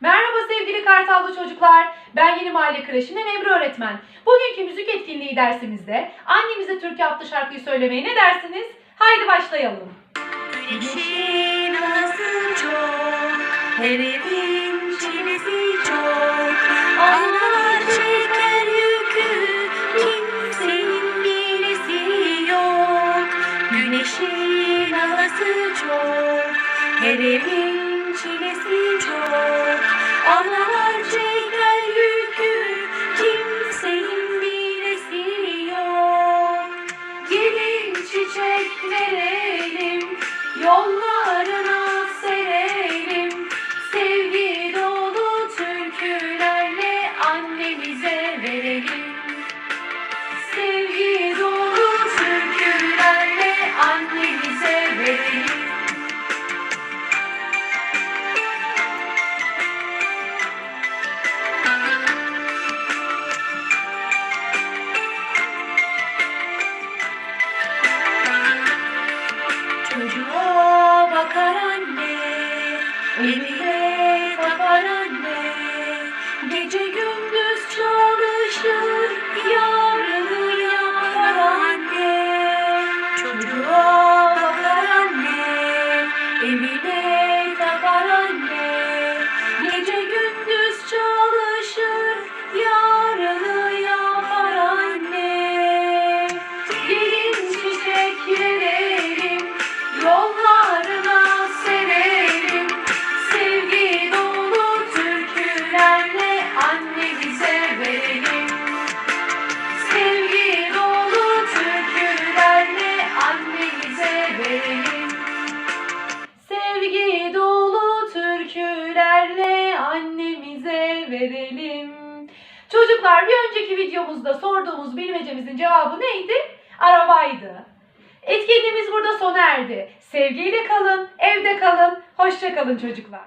Merhaba sevgili Kartallı çocuklar. Ben Yeni Mahalle Kreşi'nden Emre öğretmen. Bugünkü müzik etkinliği dersimizde annemize türkü adlı şarkıyı söylemeye ne dersiniz? Haydi başlayalım. Güneşin anası çok, her evin çilesi çok. Analar çeker yükü, kimsenin bilesi yok. Güneşin anası çok, her evin çilesi çok. Analar Amen. Sevgi dolu türkülerle annemize verelim. Çocuklar bir önceki videomuzda sorduğumuz bilmecemizin cevabı neydi? Arabaydı. Etkinliğimiz burada sona erdi. Sevgiyle kalın, evde kalın, hoşça kalın çocuklar.